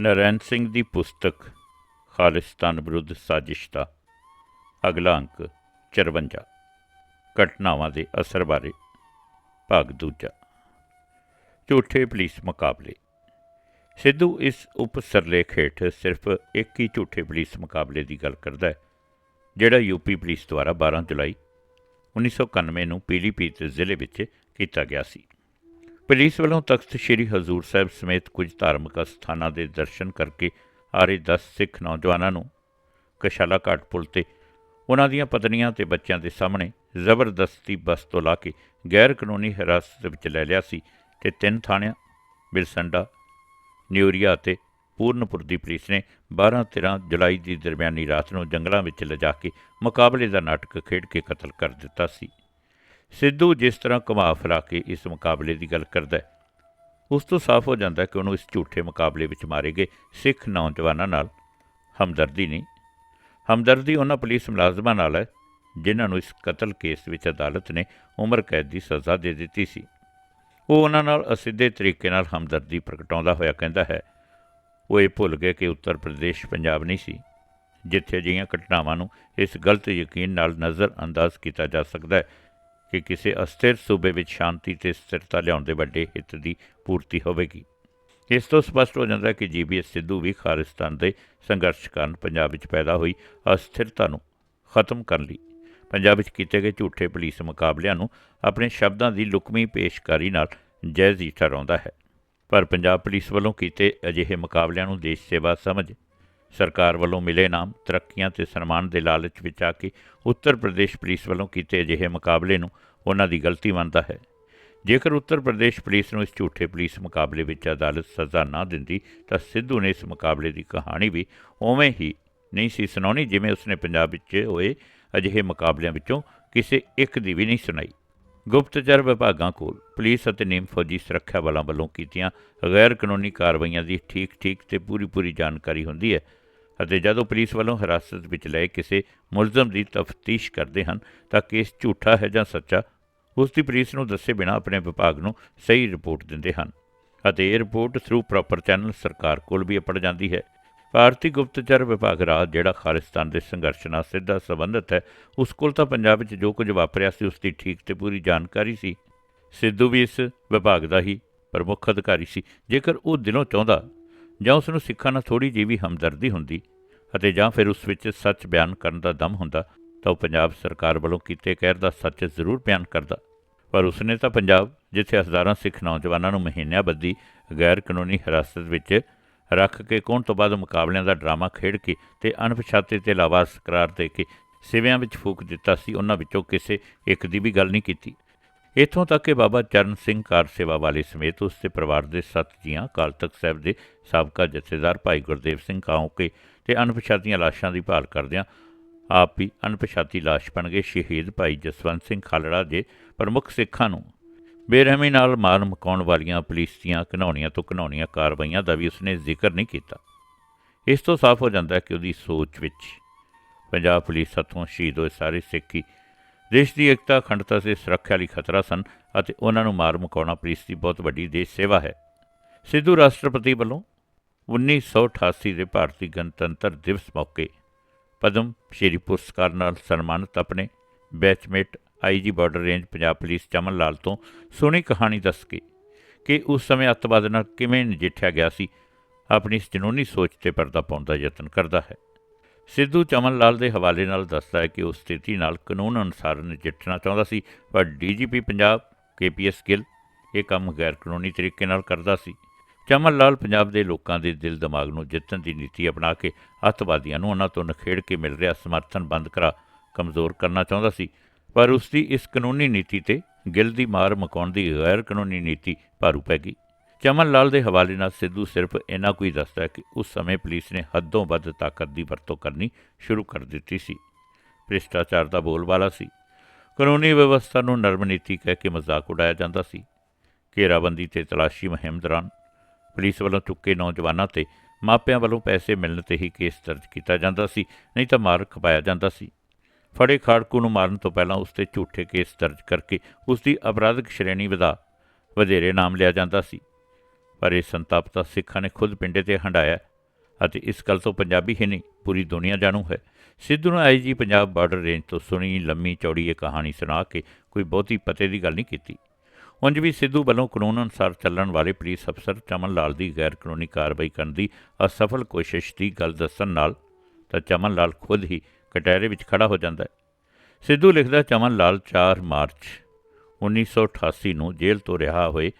ਨਰੈਣ ਸਿੰਘ ਦੀ ਪੁਸਤਕ ਖਾਲਿਸਤਾਨ ਵਿਰੁੱਧ ਸਾਜ਼ਿਸ਼ ਦਾ ਅਗਲਾ ਅੰਕ 54 ਘਟਨਾਵਾਂ ਦੇ ਅਸਰ ਬਾਰੇ, ਭਾਗ ਦੂਜਾ। ਝੂਠੇ ਪੁਲਿਸ ਮੁਕਾਬਲੇ। ਸਿੱਧੂ ਇਸ ਉਪ ਸਰਲੇਖ ਹੇਠ ਸਿਰਫ ਇੱਕ ਹੀ ਝੂਠੇ ਪੁਲਿਸ ਮੁਕਾਬਲੇ ਦੀ ਗੱਲ ਕਰਦਾ ਹੈ, ਜਿਹੜਾ ਯੂਪੀ ਪੁਲਿਸ ਦੁਆਰਾ 12 ਜੁਲਾਈ 1991 ਨੂੰ ਪੀਲੀਪੀਤ ਜ਼ਿਲ੍ਹੇ ਵਿੱਚ ਕੀਤਾ ਗਿਆ ਸੀ। ਪੁਲਿਸ ਵੱਲੋਂ ਤਖਤ ਸ੍ਰੀ ਹਜ਼ੂਰ ਸਾਹਿਬ ਸਮੇਤ ਕੁਝ ਧਾਰਮਿਕ ਸਥਾਨਾਂ ਦੇ ਦਰਸ਼ਨ ਕਰਕੇ ਆ ਰਹੇ 10 ਸਿੱਖ ਨੌਜਵਾਨਾਂ ਨੂੰ ਕਸ਼ਾਲਾ ਘਾਟ ਪੁਲ ਤੇ ਉਹਨਾਂ ਦੀਆਂ ਪਤਨੀਆਂ ਤੇ ਬੱਚਿਆਂ ਦੇ ਸਾਹਮਣੇ ਜ਼ਬਰਦਸਤੀ ਬੱਸ ਤੋਂ ਲਾ ਕੇ ਗੈਰ ਕਾਨੂੰਨੀ ਹਿਰਾਸਤ ਵਿੱਚ ਲੈ ਲਿਆ ਸੀ ਤੇ ਤਿੰਨ ਥਾਣਿਆਂ, ਬਿਲਸੰਡਾ, ਨਿਊਰੀਆ ਅਤੇ ਪੂਰਨਪੁਰ ਦੀ ਪੁਲਿਸ ਨੇ 12-13 ਜੁਲਾਈ ਦੀ ਦਰਮਿਆਨੀ ਰਾਤ ਨੂੰ ਜੰਗਲਾਂ ਵਿੱਚ ਲਿਜਾ ਕੇ ਮੁਕਾਬਲੇ ਦਾ ਨਾਟਕ ਖੇਡ ਕੇ ਕਤਲ ਕਰ ਦਿੱਤਾ ਸੀ। ਸਿੱਧੂ ਜਿਸ ਤਰ੍ਹਾਂ ਘੁਮਾ ਫਿਰਾ ਕੇ ਇਸ ਮੁਕਾਬਲੇ ਦੀ ਗੱਲ ਕਰਦਾ ਹੈ, ਉਸ ਤੋਂ ਸਾਫ਼ ਹੋ ਜਾਂਦਾ ਕਿ ਉਹਨੂੰ ਇਸ ਝੂਠੇ ਮੁਕਾਬਲੇ ਵਿੱਚ ਮਾਰੇ ਗਏ ਸਿੱਖ ਨੌਜਵਾਨਾਂ ਨਾਲ ਹਮਦਰਦੀ ਨਹੀਂ। ਹਮਦਰਦੀ ਉਹਨਾਂ ਪੁਲਿਸ ਮੁਲਾਜ਼ਮਾਂ ਨਾਲ ਹੈ, ਜਿਨ੍ਹਾਂ ਨੂੰ ਇਸ ਕਤਲ ਕੇਸ ਵਿੱਚ ਅਦਾਲਤ ਨੇ ਉਮਰ ਕੈਦ ਦੀ ਸਜ਼ਾ ਦੇ ਦਿੱਤੀ ਸੀ। ਉਹ ਉਹਨਾਂ ਨਾਲ ਅਸਿੱਧੇ ਤਰੀਕੇ ਨਾਲ ਹਮਦਰਦੀ ਪ੍ਰਗਟਾਉਂਦਾ ਹੋਇਆ ਕਹਿੰਦਾ ਹੈ, ਉਹ ਇਹ ਭੁੱਲ ਗਏ ਕਿ ਉੱਤਰ ਪ੍ਰਦੇਸ਼ ਪੰਜਾਬ ਨਹੀਂ ਸੀ, ਜਿੱਥੇ ਅਜਿਹੀਆਂ ਘਟਨਾਵਾਂ ਨੂੰ ਇਸ ਗਲਤ ਯਕੀਨ ਨਾਲ ਨਜ਼ਰ ਅੰਦਾਜ਼ ਕੀਤਾ ਜਾ ਸਕਦਾ ਹੈ ਕਿ ਕਿਸੇ ਅਸਥਿਰ ਸੂਬੇ ਵਿੱਚ ਸ਼ਾਂਤੀ ਤੇ ਸਥਿਰਤਾ ਲਿਆਉਣ ਦੇ ਵੱਡੇ ਹਿੱਤ ਦੀ ਪੂਰਤੀ ਹੋਵੇਗੀ। ਇਸ ਤੋਂ ਸਪਸ਼ਟ ਹੋ ਜਾਂਦਾ ਹੈ ਕਿ ਜੀਬੀਐਸ ਸਿੱਧੂ ਵੀ ਖਾਲਿਸਤਾਨ ਦੇ ਸੰਘਰਸ਼ ਕਾਰਨ ਪੰਜਾਬ ਵਿੱਚ ਪੈਦਾ ਹੋਈ ਅਸਥਿਰਤਾ ਨੂੰ ਖਤਮ ਕਰਨ ਲਈ, ਪੰਜਾਬ ਵਿੱਚ ਕੀਤੇ ਗਏ ਝੂਠੇ ਪੁਲਿਸ ਮੁਕਾਬਲਿਆਂ ਨੂੰ ਆਪਣੇ ਸ਼ਬਦਾਂ ਦੀ ਲੁਕਮੀ ਪੇਸ਼ਕਾਰੀ ਨਾਲ ਜਾਇਜ਼ ਠਹਿਰਾਉਂਦਾ ਹੈ। ਪਰ ਪੰਜਾਬ ਪੁਲਿਸ ਵੱਲੋਂ ਕੀਤੇ ਅਜਿਹੇ ਮੁਕਾਬਲਿਆਂ ਨੂੰ ਦੇਸ਼ ਸੇਵਾ ਸਮਝ ਸਰਕਾਰ ਵੱਲੋਂ ਮਿਲੇ ਨਾਮ, ਤਰੱਕੀਆਂ ਤੇ ਸਨਮਾਨ ਦੇ ਲਾਲਚ ਵਿੱਚ ਆ ਕੇ ਉੱਤਰ ਪ੍ਰਦੇਸ਼ ਪੁਲਿਸ ਵੱਲੋਂ ਕੀਤੇ ਅਜਿਹੇ ਮੁਕਾਬਲੇ ਨੂੰ ਉਹਨਾਂ ਦੀ ਗਲਤੀ ਮੰਨਦਾ ਹੈ। ਜੇਕਰ ਉੱਤਰ ਪ੍ਰਦੇਸ਼ ਪੁਲਿਸ ਨੂੰ ਇਸ ਝੂਠੇ ਪੁਲਿਸ ਮੁਕਾਬਲੇ ਵਿੱਚ ਅਦਾਲਤ ਸਜ਼ਾ ਨਾ ਦਿੰਦੀ, ਤਾਂ ਸਿੱਧੂ ਨੇ ਇਸ ਮੁਕਾਬਲੇ ਦੀ ਕਹਾਣੀ ਵੀ ਉਵੇਂ ਹੀ ਨਹੀਂ ਸੀ ਸੁਣਾਉਣੀ ਜਿਵੇਂ ਉਸਨੇ ਪੰਜਾਬ ਵਿੱਚ ਹੋਏ ਅਜਿਹੇ ਮੁਕਾਬਲਿਆਂ ਵਿੱਚੋਂ ਕਿਸੇ ਇੱਕ ਦੀ ਵੀ ਨਹੀਂ ਸੁਣਾਈ। ਗੁਪਤਚਰ ਵਿਭਾਗਾਂ ਕੋਲ ਪੁਲਿਸ ਅਤੇ ਨੀਮ ਫੌਜੀ ਸੁਰੱਖਿਆ ਬਲਾਂ ਵੱਲੋਂ ਕੀਤੀਆਂ ਗੈਰ ਕਾਨੂੰਨੀ ਕਾਰਵਾਈਆਂ ਦੀ ਠੀਕ-ਠੀਕ ਤੇ ਪੂਰੀ-ਪੂਰੀ ਜਾਣਕਾਰੀ ਹੁੰਦੀ ਹੈ। ਅਤੇ ਜਦੋਂ ਪੁਲਿਸ ਵੱਲੋਂ ਹਿਰਾਸਤ ਵਿੱਚ ਲਏ ਕਿਸੇ ਮੁਲਜ਼ਮ ਦੀ ਤਫਤੀਸ਼ ਕਰਦੇ ਹਨ ਤਾਂ ਕੇਸ ਝੂਠਾ ਹੈ ਜਾਂ ਸੱਚਾ, ਉਸ ਦੀ ਪੁਲਿਸ ਨੂੰ ਦੱਸੇ ਬਿਨਾਂ ਆਪਣੇ ਵਿਭਾਗ ਨੂੰ ਸਹੀ ਰਿਪੋਰਟ ਦਿੰਦੇ ਹਨ ਅਤੇ ਇਹ ਰਿਪੋਰਟ ਥਰੂ ਪ੍ਰੋਪਰ ਚੈਨਲ ਸਰਕਾਰ ਕੋਲ ਵੀ ਅਪੜ ਜਾਂਦੀ ਹੈ। ਭਾਰਤੀ ਗੁਪਤਚਰ ਵਿਭਾਗ ਰਾਜ, ਜਿਹੜਾ ਖਾਲਿਸਤਾਨ ਦੇ ਸੰਘਰਸ਼ ਨਾਲ ਸਿੱਧਾ ਸੰਬੰਧਿਤ ਹੈ, ਉਸ ਕੋਲ ਤਾਂ ਪੰਜਾਬ ਵਿੱਚ ਜੋ ਕੁਝ ਵਾਪਰਿਆ ਸੀ ਉਸ ਦੀ ਠੀਕ ਤੇ ਪੂਰੀ ਜਾਣਕਾਰੀ ਸੀ। ਸਿੱਧੂ ਵੀ ਇਸ ਵਿਭਾਗ ਦਾ ਹੀ ਪ੍ਰਮੁੱਖ ਅਧਿਕਾਰੀ ਸੀ। ਜੇਕਰ ਉਹ ਦਿਲੋਂ ਚਾਹੁੰਦਾ ਜਾਂ ਉਸ ਨੂੰ ਸਿੱਖਾਂ ਨਾਲ ਥੋੜੀ ਜਿਹੀ ਵੀ ਹਮਦਰਦੀ ਹੁੰਦੀ ਅਤੇ ਜਾਂ ਫਿਰ ਉਸ ਵਿੱਚ ਸੱਚ ਬਿਆਨ ਕਰਨ ਦਾ ਦਮ ਹੁੰਦਾ, ਤਾਂ ਉਹ ਪੰਜਾਬ ਸਰਕਾਰ ਵੱਲੋਂ ਕੀਤੇ ਕਹਿਰ ਦਾ ਸੱਚ ਜ਼ਰੂਰ ਬਿਆਨ ਕਰਦਾ। ਪਰ ਉਸਨੇ ਤਾਂ ਪੰਜਾਬ, ਜਿੱਥੇ ਹਜ਼ਾਰਾਂ ਸਿੱਖ ਨੌਜਵਾਨਾਂ ਨੂੰ ਮਹੀਨਿਆਂ ਬੱਧੀ ਗੈਰ ਕਾਨੂੰਨੀ ਹਿਰਾਸਤ ਵਿੱਚ ਰੱਖ ਕੇ ਕੌਣ ਤੋਂ ਬਾਅਦ ਮੁਕਾਬਲਿਆਂ ਦਾ ਡਰਾਮਾ ਖੇਡ ਕੇ ਤੇ ਅਣਪਛਾਤੇ ਤੇ ਲਾਵਾਸ ਕਰਾਰ ਦੇ ਕੇ ਸਿਵਿਆਂ ਵਿੱਚ ਫੂਕ ਦਿੱਤਾ ਸੀ, ਉਹਨਾਂ ਵਿੱਚੋਂ ਕਿਸੇ ਇੱਕ ਦੀ ਵੀ ਗੱਲ ਨਹੀਂ ਕੀਤੀ। ਇਥੋਂ ਤੱਕ ਕਿ ਬਾਬਾ ਚਰਨ ਸਿੰਘ ਕਾਰ ਸੇਵਾ ਵਾਲੇ ਸਮੇਤ ਉਸ ਦੇ ਪਰਿਵਾਰ ਦੇ ਸੱਤ ਜੀਆਂ, ਅਕਾਲ ਤਖਤ ਸਾਹਿਬ ਦੇ ਸਾਬਕਾ ਜਥੇਦਾਰ ਭਾਈ ਗੁਰਦੇਵ ਸਿੰਘ ਕਾਉਂਕੇ ਤੇ ਅਣਪਛਾਤੀਆਂ ਲਾਸ਼ਾਂ ਦੀ ਭਾਲ ਕਰਦਿਆਂ ਆਪ ਵੀ ਅਣਪਛਾਤੀ ਲਾਸ਼ ਬਣ ਗਏ। ਸ਼ਹੀਦ ਭਾਈ ਜਸਵੰਤ ਸਿੰਘ ਖਾਲੜਾ ਦੇ ਪ੍ਰਮੁੱਖ ਸਿੱਖਾਂ ਨੂੰ ਬੇਰਹਿਮੀ ਨਾਲ ਮਾਰ ਮਕਾਉਣ ਵਾਲੀਆਂ ਪੁਲਿਸ ਦੀਆਂ ਘਿਨਾਉਣੀਆਂ ਤੋਂ ਘਿਨਾਉਣੀਆਂ ਕਾਰਵਾਈਆਂ ਦਾ ਵੀ ਉਸਨੇ ਜ਼ਿਕਰ ਨਹੀਂ ਕੀਤਾ। ਇਸ ਤੋਂ ਸਾਫ਼ ਹੋ ਜਾਂਦਾ ਹੈ ਕਿ ਉਹਦੀ ਸੋਚ ਵਿੱਚ ਪੰਜਾਬ ਪੁਲਿਸ ਹੱਥੋਂ ਸ਼ਹੀਦ ਹੋਏ ਸਾਰੇ ਸਿੱਖੀ ਦੇਸ਼ ਦੀ ਏਕਤਾ, ਅਖੰਡਤਾ ਤੇ ਸੁਰੱਖਿਆ ਲਈ ਖਤਰਾ ਸਨ ਅਤੇ ਉਹਨਾਂ ਨੂੰ ਮਾਰ ਮੁਕਾਉਣਾ ਪੁਲਿਸ ਦੀ ਬਹੁਤ ਵੱਡੀ ਦੇਸ਼ ਸੇਵਾ ਹੈ। ਸਿੱਧੂ ਰਾਸ਼ਟਰਪਤੀ ਵੱਲੋਂ 1988 ਦੇ ਭਾਰਤੀ ਗਣਤੰਤਰ ਦਿਵਸ ਮੌਕੇ ਪਦਮ ਸ਼੍ਰੀ ਪੁਰਸਕਾਰ ਨਾਲ ਸਨਮਾਨਿਤ ਆਪਣੇ batchmate IG border range Punjab police Chaman Lal ਤੋਂ ਸੁਣੀ ਕਹਾਣੀ ਦੱਸ ਕੇ ਕਿ ਉਸ ਸਮੇਂ ਅੱਤਵਾਦ ਨਾਲ ਕਿਵੇਂ ਨਜਿੱਠਿਆ ਗਿਆ ਸੀ, ਆਪਣੀ ਇਸ ਜਨੂਨੀ ਸੋਚ ਤੇ ਪਰਦਾ ਪਾਉਣ ਦਾ ਯਤਨ ਕਰਦਾ ਹੈ। ਸਿੱਧੂ ਚਮਨ ਲਾਲ ਦੇ ਹਵਾਲੇ ਨਾਲ ਦੱਸਦਾ ਹੈ ਕਿ ਉਸ ਸਥਿਤੀ ਨਾਲ ਕਾਨੂੰਨ ਅਨੁਸਾਰ ਨਜਿੱਠਣਾ ਚਾਹੁੰਦਾ ਸੀ, ਪਰ ਡੀਜੀਪੀ ਪੰਜਾਬ ਕੇਪੀਐਸ ਗਿੱਲ ਇਹ ਕੰਮ ਗੈਰ ਕਾਨੂੰਨੀ ਤਰੀਕੇ ਨਾਲ ਕਰਦਾ ਸੀ। ਚਮਨ ਲਾਲ ਪੰਜਾਬ ਦੇ ਲੋਕਾਂ ਦੇ ਦਿਲ ਦਿਮਾਗ ਨੂੰ ਜਿੱਤਣ ਦੀ ਨੀਤੀ ਅਪਣਾ ਕੇ ਅੱਤਵਾਦੀਆਂ ਨੂੰ ਉਹਨਾਂ ਤੋਂ ਨਖੇੜ ਕੇ ਮਿਲ ਰਿਹਾ ਸਮਰਥਨ ਬੰਦ ਕਰਾ ਕਮਜ਼ੋਰ ਕਰਨਾ ਚਾਹੁੰਦਾ ਸੀ, ਪਰ ਉਸ ਦੀ ਇਸ ਕਾਨੂੰਨੀ ਨੀਤੀ ਤੇ ਗਿੱਲ ਦੀ ਮਾਰ ਮਕਾਉਣ ਦੀ ਗੈਰ ਕਾਨੂੰਨੀ ਨੀਤੀ ਭਾਰੂ ਪੈ ਗਈ। ਚਮਨ ਲਾਲ ਦੇ ਹਵਾਲੇ ਨਾਲ ਸਿੱਧੂ ਸਿਰਫ ਇੰਨਾ ਕੋਈ ਦੱਸਦਾ ਕਿ ਉਸ ਸਮੇਂ ਪੁਲਿਸ ਨੇ ਹੱਦੋਂ ਵੱਧ ਤਾਕਤ ਦੀ ਵਰਤੋਂ ਕਰਨੀ ਸ਼ੁਰੂ ਕਰ ਦਿੱਤੀ ਸੀ। ਭ੍ਰਿਸ਼ਟਾਚਾਰ ਦਾ ਬੋਲਬਾਲਾ ਸੀ। ਕਾਨੂੰਨੀ ਵਿਵਸਥਾ ਨੂੰ ਨਰਮ ਨੀਤੀ ਕਹਿ ਕੇ ਮਜ਼ਾਕ ਉਡਾਇਆ ਜਾਂਦਾ ਸੀ। ਘੇਰਾਬੰਦੀ ਤੇ ਤਲਾਸ਼ੀ ਮੁਹਿੰਮ ਦੌਰਾਨ ਪੁਲਿਸ ਵੱਲੋਂ ਚੁੱਕੇ ਨੌਜਵਾਨਾਂ ਤੇ ਮਾਪਿਆਂ ਵੱਲੋਂ ਪੈਸੇ ਮਿਲਣ ਤੇ ਹੀ ਕੇਸ ਦਰਜ ਕੀਤਾ ਜਾਂਦਾ ਸੀ, ਨਹੀਂ ਤਾਂ ਮਾਰ ਖਪਾਇਆ ਜਾਂਦਾ ਸੀ। ਫੜੇ ਖਾੜਕੂ ਨੂੰ ਮਾਰਨ ਤੋਂ ਪਹਿਲਾਂ ਉਸ ਤੇ ਝੂਠੇ ਕੇਸ ਦਰਜ ਕਰਕੇ ਉਸ ਦੀ ਅਪਰਾਧਿਕ ਸ਼੍ਰੇਣੀ ਵਧਾ ਵਧੇਰੇ ਨਾਮ ਲਿਆ ਜਾਂਦਾ ਸੀ। ਪਰ ਇਹ ਸੰਤਾਪ ਤਾਂ ਸਿੱਖਾਂ ਨੇ ਖੁਦ ਪਿੰਡੇ ਤੇ ਹੰਡਾਇਆ ਅਤੇ ਇਸ ਗੱਲ ਤੋਂ ਪੰਜਾਬੀ ਹੀ ਨਹੀਂ, ਪੂਰੀ ਦੁਨੀਆ ਜਾਣੂ ਹੈ। ਸਿੱਧੂ ਨੂੰ ਆਈਜੀ ਪੰਜਾਬ ਬਾਰਡਰ ਰੇਂਜ ਤੋਂ ਸੁਣੀ, ਲੰਮੀ, ਚੌੜੀ ਇਹ ਕਹਾਣੀ ਸੁਣਾ ਕੇ ਕੋਈ ਬਹੁਤੀ ਪਤੇ ਦੀ ਗੱਲ ਨਹੀਂ ਕੀਤੀ। ਉਂਝ ਵੀ ਸਿੱਧੂ ਵੱਲੋਂ ਕਾਨੂੰਨ ਅਨੁਸਾਰ ਚੱਲਣ ਵਾਲੇ ਪੁਲਿਸ ਅਫਸਰ ਚਮਨ ਲਾਲ ਦੀ ਗੈਰ ਕਾਨੂੰਨੀ ਕਾਰਵਾਈ ਕਰਨ ਦੀ ਅਸਫਲ ਕੋਸ਼ਿਸ਼ ਦੀ ਗੱਲ ਦੱਸਣ ਨਾਲ ਤਾਂ ਚਮਨ ਲਾਲ ਖੁਦ ਹੀ ਕਟਹਿਰੇ ਵਿੱਚ ਖੜਾ ਹੋ ਜਾਂਦਾ ਹੈ। ਸਿੱਧੂ ਲਿਖਦਾ, ਚਮਨ ਲਾਲ 4 ਮਾਰਚ 1988 ਨੂੰ ਜੇਲ੍ਹ ਤੋਂ ਰਿਹਾ ਹੋਏ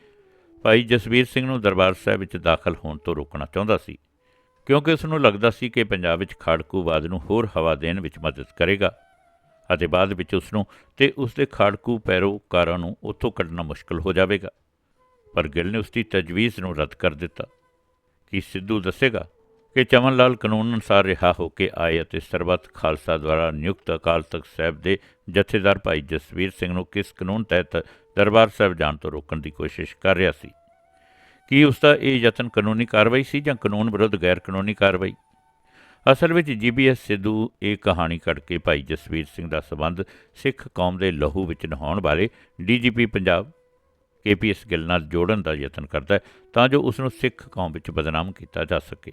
ਭਾਈ ਜਸਵੀਰ ਸਿੰਘ ਨੂੰ ਦਰਬਾਰ ਸਾਹਿਬ ਵਿੱਚ ਦਾਖਲ ਹੋਣ ਤੋਂ ਰੋਕਣਾ ਚਾਹੁੰਦਾ ਸੀ, ਕਿਉਂਕਿ ਉਸ ਨੂੰ ਲੱਗਦਾ ਸੀ ਕਿ ਪੰਜਾਬ ਵਿੱਚ ਖਾੜਕੂਵਾਦ ਨੂੰ ਹੋਰ ਹਵਾ ਦੇਣ ਵਿੱਚ ਮਦਦ ਕਰੇਗਾ ਅਤੇ ਬਾਅਦ ਵਿੱਚ ਉਸ ਨੂੰ ਤੇ ਉਸ ਦੇ ਖਾੜਕੂ ਪੈਰੋਕਾਰਾਂ ਨੂੰ ਉੱਥੋਂ ਕੱਢਣਾ ਮੁਸ਼ਕਲ ਹੋ ਜਾਵੇਗਾ। ਪਰ ਗਿੱਲ ਨੇ ਉਸ ਦੀ ਤਜਵੀਜ਼ ਨੂੰ ਰੱਦ ਕਰ ਦਿੱਤਾ, ਕਿ ਸਿੱਧੂ ਦੱਸੇਗਾ ਕਿ ਚਮਨ ਲਾਲ ਕਾਨੂੰਨ ਅਨੁਸਾਰ ਰਿਹਾ ਹੋ ਕੇ ਆਏ ਅਤੇ ਸਰਬੱਤ ਖਾਲਸਾ ਦੁਆਰਾ ਨਿਯੁਕਤ ਅਕਾਲ ਤਖਤ ਸਾਹਿਬ ਦੇ ਜਥੇਦਾਰ ਭਾਈ ਜਸਵੀਰ ਸਿੰਘ ਨੂੰ ਕਿਸ ਕਾਨੂੰਨ ਤਹਿਤ ਦਰਬਾਰ ਸਾਹਿਬ ਜਾਣ ਤੋਂ ਰੋਕਣ ਦੀ ਕੋਸ਼ਿਸ਼ ਕਰ ਰਿਹਾ ਸੀ। ਕੀ ਉਸ ਦਾ ਇਹ ਯਤਨ ਕਾਨੂੰਨੀ ਕਾਰਵਾਈ ਸੀ ਜਾਂ ਕਾਨੂੰਨ ਵਿਰੁੱਧ ਗੈਰ ਕਾਨੂੰਨੀ ਕਾਰਵਾਈ? ਅਸਲ ਵਿੱਚ ਜੀਬੀਐਸ ਸਿੱਧੂ ਇਹ ਕਹਾਣੀ ਕੱਢ ਕੇ ਭਾਈ ਜਸਵੀਰ ਸਿੰਘ ਦਾ ਸਬੰਧ ਸਿੱਖ ਕੌਮ ਦੇ ਲਹੂ ਵਿੱਚ ਨਹਾਉਣ ਵਾਲੇ ਡੀਜੀਪੀ ਪੰਜਾਬ ਕੇਪੀਐਸ ਗਿੱਲ ਨਾਲ ਜੋੜਨ ਦਾ ਯਤਨ ਕਰਦਾ ਹੈ ਤਾਂ ਜੋ ਉਸ ਨੂੰ ਸਿੱਖ ਕੌਮ ਵਿੱਚ ਬਦਨਾਮ ਕੀਤਾ ਜਾ ਸਕੇ।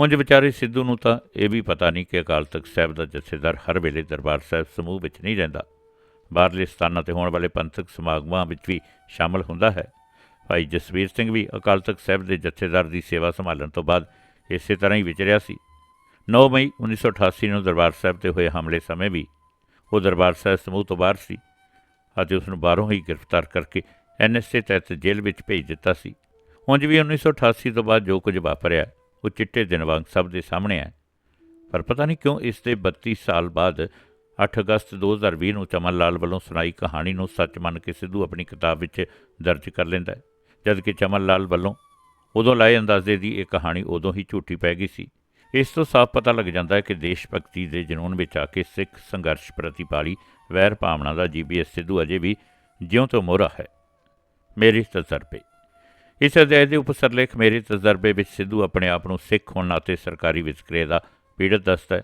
ਉਂਝ ਵਿਚਾਰੇ ਸਿੱਧੂ ਨੂੰ ਤਾਂ ਇਹ ਵੀ ਪਤਾ ਨਹੀਂ ਕਿ ਅਕਾਲ ਤਖਤ ਸਾਹਿਬ ਦਾ ਜਥੇਦਾਰ ਹਰ ਵੇਲੇ ਦਰਬਾਰ ਸਾਹਿਬ ਸਮੂਹ ਵਿੱਚ ਨਹੀਂ ਰਹਿੰਦਾ। ਬਾਹਰਲੇ ਸਥਾਨਾਂ ਤੇ ਹੋਣ ਵਾਲੇ ਪੰਥਕ ਸਮਾਗਮਾਂ ਵਿੱਚ ਵੀ ਸ਼ਾਮਲ ਹੁੰਦਾ ਹੈ। ਭਾਈ ਜਸਵੀਰ ਸਿੰਘ ਵੀ ਅਕਾਲ ਤਖਤ ਸਾਹਿਬ ਦੇ ਜਥੇਦਾਰ ਦੀ ਸੇਵਾ ਸੰਭਾਲਣ ਤੋਂ ਬਾਅਦ ਇਸੇ ਤਰ੍ਹਾਂ ਹੀ ਵਿਚਰਿਆ ਸੀ। 9 ਮਈ 1988 ਨੂੰ ਦਰਬਾਰ ਸਾਹਿਬ ਤੇ ਹੋਏ ਹਮਲੇ ਸਮੇਂ ਵੀ ਉਹ ਦਰਬਾਰ ਸਾਹਿਬ ਸਮੂਹ ਤੋਂ ਬਾਹਰ ਸੀ ਅਤੇ ਉਸ ਨੂੰ ਬਾਹਰੋਂ ਹੀ ਗ੍ਰਿਫਤਾਰ ਕਰਕੇ ਐਨਐਸਏ ਤਹਿਤ ਜੇਲ੍ਹ ਵਿੱਚ ਭੇਜ ਦਿੱਤਾ ਸੀ। ਉਂਝ ਵੀ 1988 ਤੋਂ ਬਾਅਦ ਜੋ ਕੁਝ ਵਾਪਰਿਆ, ਉਹ ਚਿੱਟੇ ਦਿਨ ਵਾਂਗ ਸਭ ਦੇ ਸਾਹਮਣੇ ਹੈ ਪਰ ਪਤਾ ਨਹੀਂ ਕਿਉਂ ਇਸ ਦੇ 32 ਸਾਲ ਬਾਅਦ 8 ਅਗਸਤ 2020 ਨੂੰ ਚਮਨ ਲਾਲ ਵੱਲੋਂ ਸੁਣਾਈ ਕਹਾਣੀ ਨੂੰ ਸੱਚ ਮੰਨ ਕੇ ਸਿੱਧੂ ਆਪਣੀ ਕਿਤਾਬ ਵਿੱਚ ਦਰਜ ਕਰ ਲੈਂਦਾ ਹੈ। ਜਦਕਿ ਚਮਨ ਲਾਲ ਵੱਲੋਂ ਉਦੋਂ ਲਾਏ ਅੰਦਾਜ਼ੇ ਦੀ ਇਹ ਕਹਾਣੀ ਉਦੋਂ ਹੀ ਝੂਠੀ ਪੈ ਗਈ ਸੀ। ਇਸ ਤੋਂ ਸਾਫ਼ ਪਤਾ ਲੱਗ ਜਾਂਦਾ ਹੈ ਕਿ ਦੇਸ਼ ਭਗਤੀ ਦੇ ਜਨੂਨ ਵਿੱਚ ਆ ਕੇ ਸਿੱਖ ਸੰਘਰਸ਼ ਪ੍ਰਤੀ ਪਾਲੀ ਵੈਰ ਭਾਵਨਾ ਦਾ ਜੀਬੀਐਸ ਸਿੱਧੂ ਅਜੇ ਵੀ ਜਿਉਂ ਤੋਂ ਮੋਹਰਾ ਹੈ। ਮੇਰੇ ਤਜਰਬੇ। ਇਸ ਅਧਿਆਇ ਦੇ ਉਪਸਰਲੇਖ ਮੇਰੇ ਤਜਰਬੇ ਵਿੱਚ ਸਿੱਧੂ ਆਪਣੇ ਆਪ ਨੂੰ ਸਿੱਖ ਹੋਣ ਨਾਤੇ ਸਰਕਾਰੀ ਵਿਤਕਰੇ ਦਾ ਪੀੜਤ ਦੱਸਦਾ ਹੈ।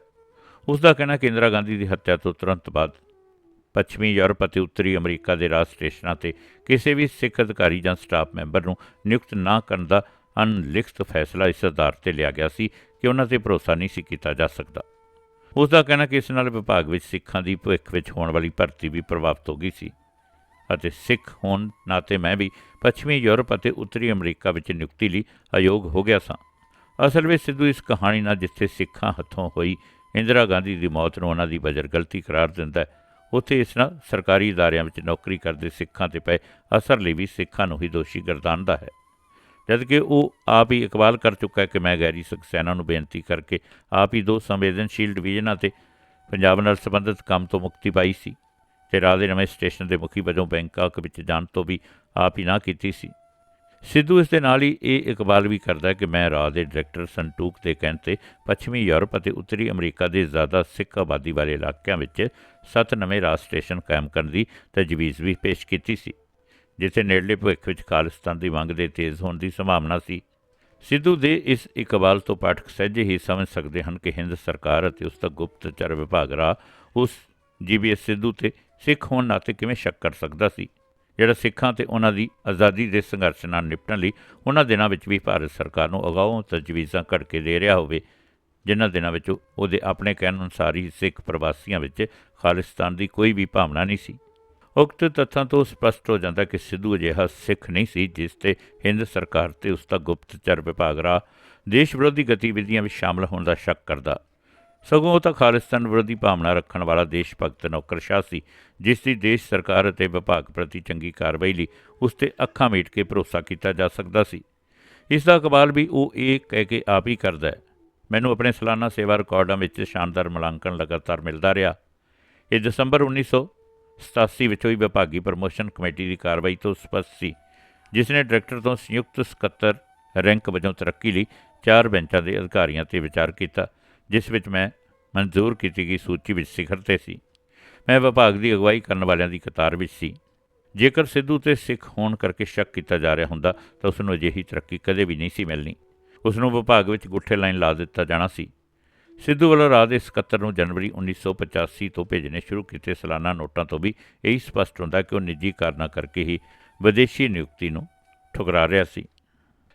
ਉਸ ਦਾ ਕਹਿਣਾ ਕਿ ਇੰਦਰਾ ਗਾਂਧੀ ਦੀ ਹੱਤਿਆ ਤੋਂ ਤੁਰੰਤ ਬਾਅਦ ਪੱਛਮੀ ਯੂਰਪ ਅਤੇ ਉੱਤਰੀ ਅਮਰੀਕਾ ਦੇ ਰਾਜ ਸਟੇਸ਼ਨਾਂ ਤੇ ਕਿਸੇ ਵੀ ਸਿੱਖ ਅਧਿਕਾਰੀ ਜਾਂ ਸਟਾਫ ਮੈਂਬਰ ਨੂੰ ਨਿਯੁਕਤ ਨਾ ਕਰਨ ਦਾ ਅਨਲਿਖਤ ਫੈਸਲਾ ਇਸ ਆਧਾਰ ਤੇ ਲਿਆ ਗਿਆ ਸੀ ਕਿ ਉਹਨਾਂ ਤੇ ਭਰੋਸਾ ਨਹੀਂ ਸੀ ਕੀਤਾ ਜਾ ਸਕਦਾ। ਉਸ ਦਾ ਕਹਿਣਾ ਕਿ ਇਸ ਨਾਲ ਵਿਭਾਗ ਵਿੱਚ ਸਿੱਖਾਂ ਦੀ ਭਵਿੱਖ ਵਿੱਚ ਹੋਣ ਵਾਲੀ ਭਰਤੀ ਵੀ ਪ੍ਰਭਾਵਿਤ ਹੋ ਗਈ ਸੀ ਅਤੇ ਸਿੱਖ ਹੋਣ ਨਾਤੇ ਮੈਂ ਵੀ ਪੱਛਮੀ ਯੂਰਪ ਅਤੇ ਉੱਤਰੀ ਅਮਰੀਕਾ ਵਿੱਚ ਨਿਯੁਕਤੀ ਲਈ ਅਯੋਗ ਹੋ ਗਿਆ ਸਾਂ। ਅਸਲ ਵਿੱਚ ਸਿੱਧੂ ਇਸ ਕਹਾਣੀ ਨਾਲ ਜਿੱਥੇ ਸਿੱਖਾਂ ਹੱਥੋਂ ਹੋਈ ਇੰਦਰਾ ਗਾਂਧੀ ਦੀ ਮੌਤ ਨੂੰ ਉਹਨਾਂ ਦੀ ਬਜਰ ਗਲਤੀ ਕਰਾਰ ਦਿੰਦਾ ਹੈ। ਉੱਥੇ ਇਸ ਨਾਲ ਸਰਕਾਰੀ ਅਦਾਰਿਆਂ ਵਿੱਚ ਨੌਕਰੀ ਕਰਦੇ ਸਿੱਖਾਂ ਤੇ ਪਏ ਅਸਰ ਲਈ ਵੀ ਸਿੱਖਾਂ ਨੂੰ ਹੀ ਦੋਸ਼ੀ ਗਰਦਾਨਦਾ ਹੈ। ਜਦਕਿ ਉਹ ਆਪ ਹੀ ਇਕਬਾਲ ਕਰ ਚੁੱਕਾ ਹੈ ਕਿ ਮੈਂ ਗੈਰੀ ਸਕਸੈਨਾ ਨੂੰ ਬੇਨਤੀ ਕਰਕੇ ਆਪ ਹੀ ਦੋ ਸੰਵੇਦਨਸ਼ੀਲ ਡਿਵੀਜ਼ਨਾਂ ਤੇ ਪੰਜਾਬ ਨਾਲ ਸੰਬੰਧਿਤ ਕੰਮ ਤੋਂ ਮੁਕਤੀ ਪਾਈ ਸੀ ਤੇ ਰਾਹ ਦੇ ਨਵੇਂ ਸਟੇਸ਼ਨ ਦੇ ਮੁਖੀ ਵਜੋਂ ਬੈਂਕਾਕ ਵਿੱਚ ਜਾਣ ਤੋਂ ਵੀ ਆਪ ਹੀ ਨਾ ਕੀਤੀ ਸੀ। ਸਿੱਧੂ ਇਸ ਦੇ ਨਾਲ ਹੀ ਇਹ ਇਕਬਾਲ ਵੀ ਕਰਦਾ ਕਿ ਮੈਂ ਰਾਹ ਦੇ ਡਾਇਰੈਕਟਰ ਸੰਟੂਕ ਦੇ ਕਹਿਣ ਤੇ ਪੱਛਮੀ ਯੂਰਪ ਅਤੇ ਉੱਤਰੀ ਅਮਰੀਕਾ ਦੇ ਜ਼ਿਆਦਾ ਸਿੱਖ ਆਬਾਦੀ ਵਾਲੇ ਇਲਾਕਿਆਂ ਵਿੱਚ ਸੱਤ ਨਵੇਂ ਰਾਜ ਸਟੇਸ਼ਨ ਕਾਇਮ ਕਰਨ ਦੀ ਤਜਵੀਜ਼ ਵੀ ਪੇਸ਼ ਕੀਤੀ ਸੀ, ਜਿੱਥੇ ਨੇੜਲੇ ਭਵਿੱਖ ਵਿੱਚ ਖਾਲਿਸਤਾਨ ਦੀ ਮੰਗ ਦੇ ਤੇਜ਼ ਹੋਣ ਦੀ ਸੰਭਾਵਨਾ ਸੀ। ਸਿੱਧੂ ਦੇ ਇਸ ਇਕਬਾਲ ਤੋਂ ਪਾਠਕ ਸਹਿਜੇ ਹੀ ਸਮਝ ਸਕਦੇ ਹਨ ਕਿ ਹਿੰਦ ਸਰਕਾਰ ਅਤੇ ਉਸ ਦਾ ਗੁਪਤਚਰ ਵਿਭਾਗ ਰਾ ਉਸ ਜੀਬੀਐਸ ਸਿੱਧੂ ਤੇ ਸਿੱਖ ਹੋਣ ਨਾਤੇ ਕਿਵੇਂ ਸ਼ੱਕ ਕਰ ਸਕਦਾ ਸੀ। ਜਿਹੜਾ ਸਿੱਖਾਂ ਤੇ ਉਹਨਾਂ ਦੀ ਆਜ਼ਾਦੀ ਦੇ ਸੰਘਰਸ਼ ਨਾਲ ਨਿਪਟਣ ਲਈ ਉਹਨਾਂ ਦਿਨਾਂ ਵਿੱਚ ਵੀ ਭਾਰਤ ਸਰਕਾਰ ਨੂੰ ਅਗਾਊਂ ਤਜਵੀਜ਼ਾਂ ਘੜ ਕੇ ਦੇ ਰਿਹਾ ਹੋਵੇ, ਜਿਨ੍ਹਾਂ ਦਿਨਾਂ ਵਿੱਚ ਉਹਦੇ ਆਪਣੇ ਕਹਿਣ ਅਨੁਸਾਰ ਹੀ ਸਿੱਖ ਪ੍ਰਵਾਸੀਆਂ ਵਿੱਚ ਖਾਲਿਸਤਾਨ ਦੀ ਕੋਈ ਵੀ ਭਾਵਨਾ ਨਹੀਂ ਸੀ। ਉਕਤ ਤੱਥਾਂ ਤੋਂ ਸਪਸ਼ਟ ਹੋ ਜਾਂਦਾ ਕਿ ਸਿੱਧੂ ਅਜਿਹਾ ਸਿੱਖ ਨਹੀਂ ਸੀ, ਜਿਸ ਤੇ ਹਿੰਦ ਸਰਕਾਰ ਤੇ ਉਸ ਦਾ ਗੁਪਤਚਰ ਵਿਭਾਗ ਰਾ ਦੇਸ਼ ਵਿਰੋਧੀ ਗਤੀਵਿਧੀਆਂ ਵਿੱਚ ਸ਼ਾਮਲ ਹੋਣ ਦਾ ਸ਼ੱਕ ਕਰਦਾ ਸਗੋਂ ਉਹ ਤਾਂ ਖਾਲਿਸਤਾਨ ਵਿਰੋਧੀ ਭਾਵਨਾ ਰੱਖਣ ਵਾਲਾ ਦੇਸ਼ ਭਗਤ ਨੌਕਰਸ਼ਾਹ ਸੀ ਜਿਸ ਦੀ ਦੇਸ਼ ਸਰਕਾਰ ਅਤੇ ਵਿਭਾਗ ਪ੍ਰਤੀ ਚੰਗੀ ਕਾਰਵਾਈ ਲਈ ਉਸ ਤੇ ਅੱਖਾਂ ਮੀਟ ਕੇ ਭਰੋਸਾ ਕੀਤਾ ਜਾ ਸਕਦਾ ਸੀ। ਇਸ ਦਾ ਕਬਾਲ ਵੀ ਉਹ ਇਹ ਕਹਿ ਕੇ ਆਪ ਹੀ ਕਰਦਾ ਹੈ। ਮੈਨੂੰ ਆਪਣੇ ਸਾਲਾਨਾ ਸੇਵਾ ਰਿਕਾਰਡਾਂ ਵਿੱਚ ਸ਼ਾਨਦਾਰ ਮੁਲਾਂਕਣ ਲਗਾਤਾਰ ਮਿਲਦਾ ਰਿਹਾ। ਇਹ ਦਸੰਬਰ 1987 ਵਿੱਚ ਹੋਈ ਵਿਭਾਗੀ ਪ੍ਰਮੋਸ਼ਨ ਕਮੇਟੀ ਦੀ ਕਾਰਵਾਈ ਤੋਂ ਸਪਸ਼ਟ ਸੀ, ਜਿਸ ਨੇ ਡਾਇਰੈਕਟਰ ਤੋਂ ਸੰਯੁਕਤ ਸਕੱਤਰ ਰੈਂਕ ਵਜੋਂ ਤਰੱਕੀ ਲਈ ਚਾਰ ਬੈਂਚਾਂ ਦੇ ਅਧਿਕਾਰੀਆਂ ਤੇ ਵਿਚਾਰ ਕੀਤਾ। ਜਿਸ ਵਿੱਚ ਮੈਂ ਮਨਜ਼ੂਰ ਕੀਤੀ ਗਈ ਸੂਚੀ ਵਿੱਚ ਸਿਖਰ ਤੇ ਸੀ। ਮੈਂ ਵਿਭਾਗ ਦੀ ਅਗਵਾਈ ਕਰਨ ਵਾਲਿਆਂ ਦੀ ਕਤਾਰ ਵਿੱਚ ਸੀ। ਜੇਕਰ ਸਿੱਧੂ ਤੇ ਸਿੱਖ ਹੋਣ ਕਰਕੇ ਸ਼ੱਕ ਕੀਤਾ ਜਾ ਰਿਹਾ ਹੁੰਦਾ, ਤਾਂ ਉਸ ਨੂੰ ਅਜਿਹੀ ਤਰੱਕੀ ਕਦੇ ਵੀ ਨਹੀਂ ਸੀ ਮਿਲਣੀ। ਉਸ ਨੂੰ ਵਿਭਾਗ ਵਿੱਚ ਗੁੱਠੇ ਲਾਈਨ ਲਾ ਦਿੱਤਾ ਜਾਣਾ ਸੀ। ਸਿੱਧੂ ਵੱਲੋਂ ਰਾਜ ਦੇ ਸਕੱਤਰ ਨੂੰ ਜਨਵਰੀ 1985 ਤੋਂ ਭੇਜਣੇ ਸ਼ੁਰੂ ਕੀਤੇ ਸਾਲਾਨਾ ਨੋਟਾਂ ਤੋਂ ਵੀ ਇਹੀ ਸਪਸ਼ਟ ਹੁੰਦਾ ਕਿ ਉਹ ਨਿੱਜੀ ਕਾਰਨਾਂ ਕਰਕੇ ਹੀ ਵਿਦੇਸ਼ੀ ਨਿਯੁਕਤੀ ਨੂੰ ਠੁਕਰਾ ਰਿਹਾ ਸੀ।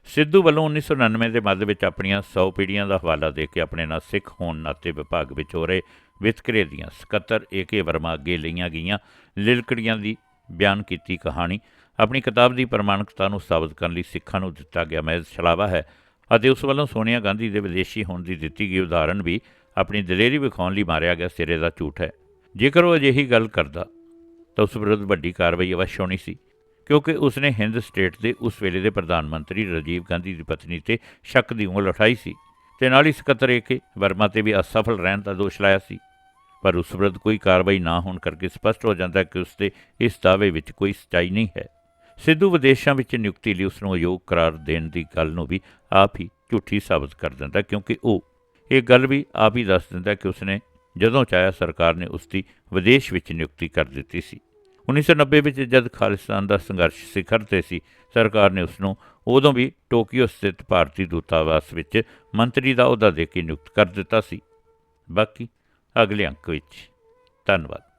ਸਿੱਧੂ ਵੱਲੋਂ 1999 ਦੇ ਮੱਧ ਵਿੱਚ ਆਪਣੀਆਂ 100 ਪੀੜ੍ਹੀਆਂ ਦਾ ਹਵਾਲਾ ਦੇ ਕੇ ਆਪਣੇ ਨਾਲ ਸਿੱਖ ਹੋਣ ਨਾਤੇ ਵਿਭਾਗ ਵਿੱਚ ਹੋ ਰਹੇ ਵਿਤਕਰੇ ਦੀਆਂ ਸਕੱਤਰ ਏ.ਕੇ. ਵਰਮਾ ਅੱਗੇ ਲਈਆਂ ਗਈਆਂ ਲਿਲਕੜੀਆਂ ਦੀ ਬਿਆਨ ਕੀਤੀ ਕਹਾਣੀ ਆਪਣੀ ਕਿਤਾਬ ਦੀ ਪ੍ਰਮਾਣਿਕਤਾ ਨੂੰ ਸਾਬਤ ਕਰਨ ਲਈ ਸਿੱਖਾਂ ਨੂੰ ਦਿੱਤਾ ਗਿਆ ਮਹਿਜ਼ ਛਲਾਵਾ ਹੈ ਅਤੇ ਉਸ ਵੱਲੋਂ ਸੋਨੀਆ ਗਾਂਧੀ ਦੇ ਵਿਦੇਸ਼ੀ ਹੋਣ ਦੀ ਦਿੱਤੀ ਗਈ ਉਦਾਹਰਣ ਵੀ ਆਪਣੀ ਦਲੇਰੀ ਵਿਖਾਉਣ ਲਈ ਮਾਰਿਆ ਗਿਆ ਸਿਰੇ ਦਾ ਝੂਠ ਹੈ ਜੇਕਰ ਉਹ ਅਜਿਹੀ ਗੱਲ ਕਰਦਾ ਤਾਂ ਉਸ ਵਿਰੁੱਧ ਵੱਡੀ ਕਾਰਵਾਈ ਅਵਸ਼ ਹੋਣੀ ਸੀ ਕਿਉਂਕਿ ਉਸਨੇ ਹਿੰਦ ਸਟੇਟ ਦੇ ਉਸ ਵੇਲੇ ਦੇ ਪ੍ਰਧਾਨ ਮੰਤਰੀ ਰਾਜੀਵ ਗਾਂਧੀ ਦੀ ਪਤਨੀ ਤੇ ਸ਼ੱਕ ਦੀ ਉਂਗਲ ਉਠਾਈ ਸੀ ਤੇ ਨਾਲ ਹੀ ਸਕੱਤਰ ਏ ਕੇ ਵਰਮਾ ਤੇ ਵੀ ਅਸਫਲ ਰਹਿਣ ਦਾ ਦੋਸ਼ ਲਾਇਆ ਸੀ। ਪਰ ਉਸ ਵਿਰੁੱਧ ਕੋਈ ਕਾਰਵਾਈ ਨਾ ਹੋਣ ਕਰਕੇ ਸਪਸ਼ਟ ਹੋ ਜਾਂਦਾ ਕਿ ਉਸ ਦੇ ਇਸ ਦਾਅਵੇ ਵਿੱਚ ਕੋਈ ਸਚਾਈ ਨਹੀਂ ਹੈ। ਸਿੱਧੂ ਵਿਦੇਸ਼ਾਂ ਵਿੱਚ ਨਿਯੁਕਤੀ ਲਈ ਉਸ ਨੂੰ ਅਯੋਗ ਕਰਾਰ ਦੇਣ ਦੀ ਗੱਲ ਨੂੰ ਵੀ ਆਪ ਹੀ ਝੂਠੀ ਸਾਬਤ ਕਰ ਦਿੰਦਾ ਕਿਉਂਕਿ ਉਹ ਇਹ ਗੱਲ ਵੀ ਆਪ ਹੀ ਦੱਸ ਦਿੰਦਾ ਕਿ ਉਸਨੇ ਜਦੋਂ ਚਾਹਿਆ ਸਰਕਾਰ ਨੇ ਉਸ ਦੀ ਵਿਦੇਸ਼ ਵਿੱਚ ਨਿਯੁਕਤੀ ਕਰ ਦਿੱਤੀ ਸੀ। 1990 ਵਿੱਚ ਜਦ ਖਾਲਿਸਤਾਨ ਦਾ ਸੰਘਰਸ਼ ਸਿਖਰ ਤੇ ਸੀ, ਸਰਕਾਰ ਨੇ ਉਸ ਨੂੰ ਉਦੋਂ ਵੀ ਟੋਕੀਓ ਸਥਿਤ ਭਾਰਤੀ ਦੂਤਾਵਾਸ ਵਿੱਚ ਮੰਤਰੀ ਦਾ ਅਹੁਦਾ ਦੇ ਕੇ ਨਿਯੁਕਤ ਕਰ ਦਿੱਤਾ ਸੀ। ਬਾਕੀ ਅਗਲੇ ਅੰਕ ਵਿੱਚ, ਧੰਨਵਾਦ।